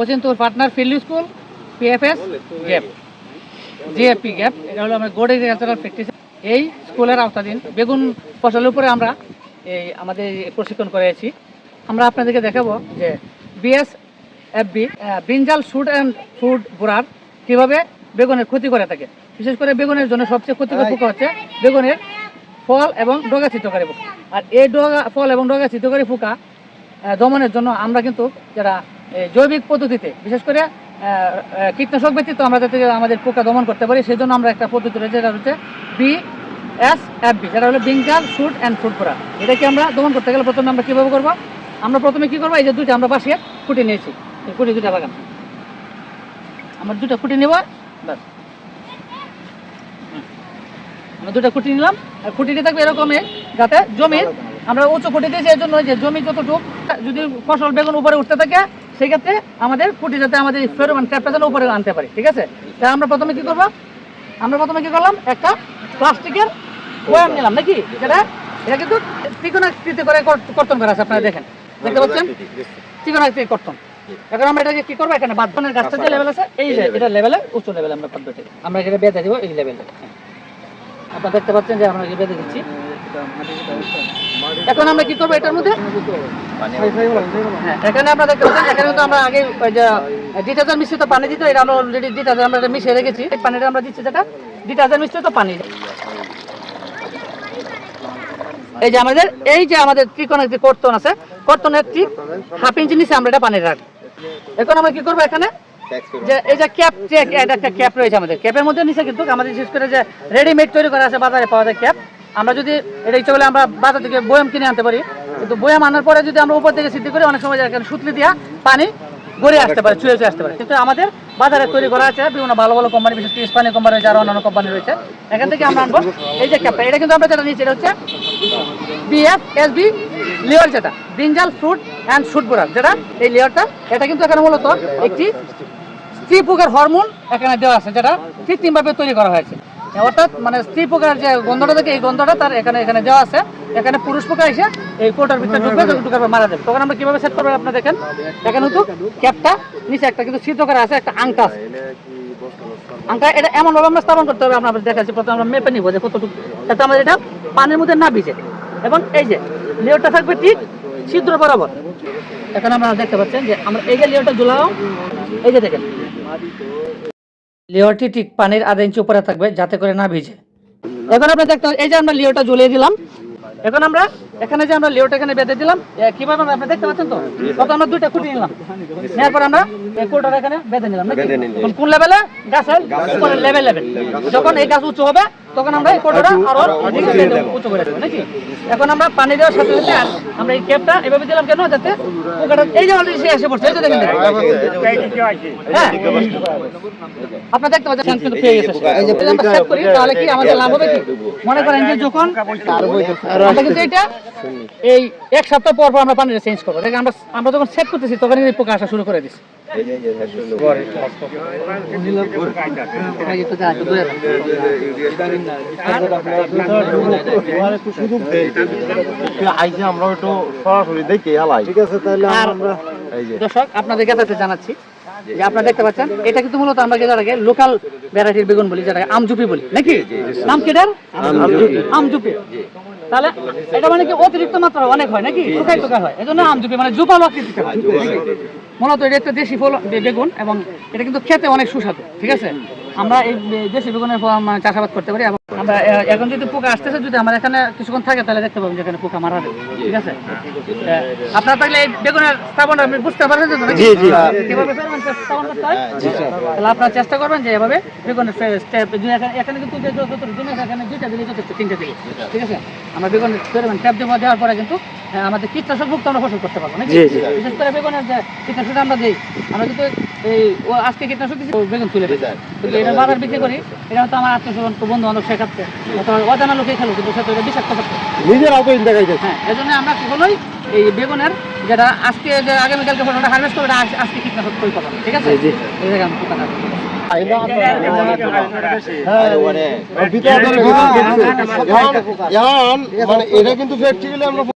ওচিন্তুর partner field school PFS gap GFP gap এটা হলো আমার গোড এগ্রিকালচারাল প্র্যাকটিস এই স্কুলের আওতাধীন। বেগুন ফসলের উপরে আমরা এই আমাদের প্রশিক্ষণ করেছি। আমরা আপনাদেরকে দেখাবো যে BS FB brinjal shoot and food borer কীভাবে বেগুনের ক্ষতি করে থাকে। বিশেষ করে বেগুনের জন্য সবচেয়ে ক্ষতিকর পোকা হচ্ছে বেগুনের ফল এবং ডগা চিত্রকারী পোকা। আর এই ডগা ফল এবং ডগা চিত্রকারী পোকা দমনের জন্য আমরা কিন্তু যারা জৈবিক পদ্ধতিতে, বিশেষ করে কীটনাশক ব্যতীত আমরা যাতে আমাদের পোকা দমন করতে পারি, সেই জন্য আমরা একটা পদ্ধতি রয়েছে, যেটা হচ্ছে বি এস এফ বি যেটা হলো বিঙ্কাল শুট অ্যান্ড ফুড পোড়া এটাকে আমরা দমন করতে গেলে প্রথমে আমরা কীভাবে করব? আমরা প্রথমে কী করব? এই যে দুইটা আমরা বাসিয়ে কুটি নিয়েছি কুটি দুটা বাগান আমরা দুটা কুটি নেব, ব্যাস। আমরা দুটা খুঁটি নিলাম, আর খুঁটিটি থাকবে এরকমই, যাতে জমির আমরা উঁচু খুঁটি দিয়েছি, এই জন্য যে জমি যতটুকু, যদি ফসল বেগুন উপরে উঠতে থাকে সেই ক্ষেত্রে আমাদের খুঁটি যাতে আমাদের ফেরোমান ট্যাপটা যেন উপরে আনতে পারি ঠিক আছে? তাই আমরা প্রথমে কি করব? আমরা প্রথমে কি করলাম? একটা প্লাস্টিকের বয়াম নিলাম নাকি? যেটা এটা কিন্তু ত্রিকোণাকৃতি করে কর্তন করা আছে আপনারা দেখেন। দেখতে পাচ্ছেন? ত্রিকোণাকৃতি কর্তন। এখন আমরা এটাকে কি করব? এখানে বাদনের গাছটা যে লেভেল আছে এই যে এটা লেভেলে উচ্চ লেভেলে আমরা পদ্ধতি। আমরা এখানে বেঁধে দিব এই লেভেলে আপনারা দেখতে পাচ্ছেন যে আমরা বেঁধে দিচ্ছি এখন আমরা কি করব এটার মধ্যে? হ্যাঁ এখানে আমরা দেখতে পাচ্ছেন এখানে কিন্তু আমরা আগে ওই যে ডিটারজেন্ট মিশ্রিত পানি দিত এটা আমরা অলরেডি ডিটারজেন্ট আমরা এটা মিশিয়ে রেখেছি। এই পানিটা আমরা দিচ্ছি যেটা ডিটারজেন্ট মিশ্রিত পানি। এই যে আমাদের এই যে আমাদের ত্রিকোণের যে কর্তন আছে কর্তনের ঠিক হাফ ইঞ্চি নিচে আমরা এটা পানি রাখব এখন আমরা কি করব এখানে? যে এই যে ক্যাপ যে এটা একটা ক্যাপ রয়েছে আমাদের। ক্যাপের মধ্যে নিচে কিন্তু আমাদের বিশেষ করে যে রেডিমেড তৈরি করা আছে বাজারে পাওয়া যায় ক্যাপ আমরা যদি এটা ইচ্ছে করলে আমরা বাজার থেকে বয়াম কিনে আনতে পারি। কিন্তু বয়াম আনার পরে যদি আমরা উপর থেকে সিদ্ধি করি অনেক সময় এখানে সুতলি দিয়া পানি গড়িয়ে আসতে পারে চুয়ে চুয়ে আসতে পারে। কিন্তু আমাদের বাজারে তৈরি করা আছে বিভিন্ন ভালো ভালো কোম্পানি বিশেষ করে স্পানি কোম্পানি রয়েছে আর অন্যান্য কোম্পানি রয়েছে। এখান থেকে আমরা আনব। এই যে ক্যাপটা এটা কিন্তু আমরা যেটা নিচ্ছি এটা হচ্ছে বিএফ এসবি লেয়ার যেটা brinjal fruit and shoot borer যেটা এই লেয়ারটা এটা কিন্তু এখানে মূলত একটি স্ত্রী পোকার হরমোন এখানে দেওয়া আছে যেটা কৃত্রিমভাবে তৈরি করা হয়েছে। অর্থাৎ মানে স্ত্রী পোকার যে গন্ধটা থাকে এই গন্ধটা তার এখানে এখানে দেওয়া আছে। এখানে পুরুষ পোকা এসে এই কোটার ভিতরে ঢুকবে ঢুকার মারা যাবে। তখন আমরা কীভাবে সেট করব আপনারা দেখেন। এখানে কিন্তু ক্যাপটা নিচে একটা কিন্তু ছিদ্র করা আছে একটা আংটা আছে আংটা এটা এমন ভাবে আমরা স্থাপন করতে হবে আমরা দেখাচ্ছি। প্রথমে আমরা মেপে নিব যে কতটুকু যাতে আমাদের এটা পানির মধ্যে না ভিজে এবং এই যে লেয়ারটা থাকবে ঠিক ছিদ্র বরাবর। এখন আমরা দেখতে পাচ্ছেন যে আমরা এই যে লেয়ারটা ঝুলাও এই যে দেখেন। লেয়ারটি ঠিক পানির আধা ইঞ্চি উপরে থাকবে যাতে করে না ভিজে। এখন আমরা দেখতে এই যে আমরা লেয়ারটা ঝুলিয়ে দিলাম। এখন আমরা এখানে যে আমরা লেয়ারটা এখানে বেঁধে দিলাম কীভাবে আমরা আপনি দেখতে পাচ্ছেন তো? কত আমরা দুইটা খুঁটি নিলাম। নেওয়ার পর আমরা এই কোটার এখানে বেঁধে নিলাম নাকি? কোন লেভেলে গাছের? উপরে লেভেল লেভেল যখন এই গাছ উঁচু হবে তখন আমরা এই কোটাটা আরও উঁচু করে দেবো নাকি? এখন আমরা পানি দেওয়ার সাথে সাথে আমরা এই ক্যাপটা এভাবে দিলাম কেন? যাতে পোকাটা এই যে অলরেডি সে এসে পড়ছে এই যে দেখেন হ্যাঁ। আপনার দেখতে পাচ্ছেন কিন্তু পেয়ে গেছে। এই যে আমরা সেট করি তাহলে কি আমাদের লাভ হবে কি? মনে করেন যে যখন আমরা কিন্তু এটা এই এক সপ্তাহ পর পর আমরা পানিটা চেঞ্জ করব। দেখেন আমরা আমরা যখন সেট করতেছি তখন এই পোকা আসা শুরু করে দিচ্ছি। আমরা একটু সরাসরি দেখি হালাই ঠিক আছে তাহলে আর দর্শক আপনাদের কাছে জানাচ্ছি যে আপনারা দেখতে পাচ্ছেন এটা কিন্তু মূলত আমরা যেটাকে লোকাল ভ্যারাইটির বেগুন বলি যেটাকে আমজুপি বলি নাকি? নাম কি এটার? আমজুপি। তাহলে এটা মানে কি অতিরিক্ত মাত্রা অনেক হয় নাকি? হয়। এজন্য আমজুপি মানে জুপালো আকৃতিতে হয় মূলত এটা একটা দেশি ফল বেগুন এবং এটা কিন্তু খেতে অনেক সুস্বাদু, ঠিক আছে? আমরা এই দেশি বেগুনের ফল চাষাবাদ করতে পারি এবং আমরা এখন যদি পোকা আসতেছে যদি আমার এখানে কিছুক্ষণ থাকে তাহলে দেখতে পাবেন যে এখানে পোকা মারা যাবে ঠিক আছে? আপনারা তাহলে এই বেগুনের স্থাপন আপনি বুঝতে পারবেন তো নাকি? কীভাবে ফেরবেন স্থাপন করতে হয়? তাহলে আপনারা চেষ্টা করবেন যে এভাবে বেগুনের স্টেপ এখানে কিন্তু যে যত জমি এখানে দুইটা দিলে যথেষ্ট তিনটা দিলে। ঠিক আছে? আমরা বেগুনের ট্যাপ দেওয়া দেওয়ার পরে কিন্তু আমাদের কীটনাশক মুক্ত আমরা ফসল করতে পারব নাকি? বিশেষ করে বেগুনের যে কীটনাশক আমরা দিই আমরা কিন্তু এই ও আজকে কীটনাশক দিচ্ছি বেগুন তুলে কিন্তু এটা বাজার বিক্রি করি এটা হয়তো আমার আত্মীয় স্বজন বন্ধু বান্ধব শেখাচ্ছে অজানা লোকে খেলো কিন্তু সেটা এটা বিষাক্ত দেখাইছে হ্যাঁ এজন্য আমরা কখনোই এই বেগুনের যেটা আজকে যে আগামীকালকে ফসলটা হারভেস্ট করব আজকে কীটনাশক প্রয়োগ করব ঠিক আছে এই জায়গায় আমি হ্যাঁ মানে এটা কিন্তু আমরা